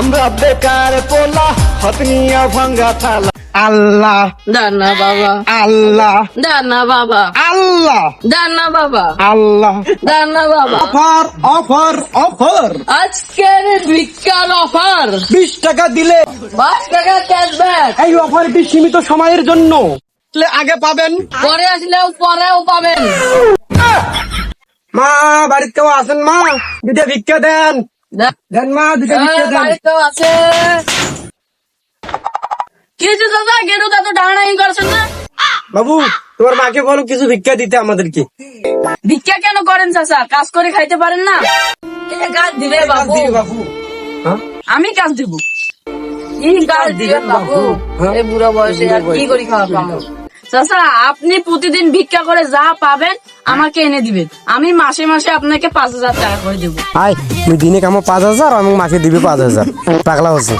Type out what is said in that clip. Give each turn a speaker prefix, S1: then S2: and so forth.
S1: আমরা বেকার পোলা হাত নিয়ে ভাঙ্গা থালা।
S2: আল্লাহ
S3: দানা বাবা।
S2: আল্লাহ।
S3: দানা বাবা।
S2: আল্লাহ।
S3: দানা বাবা।
S2: আল্লাহ।
S3: দানা বাবা।
S2: Offer offer offer.
S3: আজকের ভিক্ষার অফার।
S2: বিশ টাকা দিলে
S3: পাঁচ টাকা ক্যাশব্যাক
S2: এই অফারটি সীমিত সময়ের জন্য। আগে পাবেন।
S3: পরে আসলেও পরেও পাবেন।
S2: মা বাড়িতে কেউ আছেন মা? দুটা ভিক্ষা দেন।
S3: কিছু দাদা? গেরু করছেন না?
S2: বাবু তোমার মাকে বলো কিছু ভিক্ষা দিতে আমাদেরকে।
S3: ভিক্ষা কেন করেন চাচা? কাজ করে খাইতে পারেন না? কাজ দিবে বাবু?
S2: হ্যাঁ?
S3: আমি কাজ দিব। কি কাজ দিবেন বাবু?
S2: হ্যাঁ?
S3: এই বুড়া বয়সে আর কি করি খাওয়া চাচা, আপনি প্রতিদিন ভিক্ষা করে যা পাবেন, আমাকে এনে দিবেন। আমি মাসে মাসে আপনাকে পাঁচ হাজার টাকা করে দেবো।
S2: আয়, তুই দিনে কামো পাঁচ হাজার, আমি মাসে দিবি পাঁচ হাজার। পাগলা হচ্ছে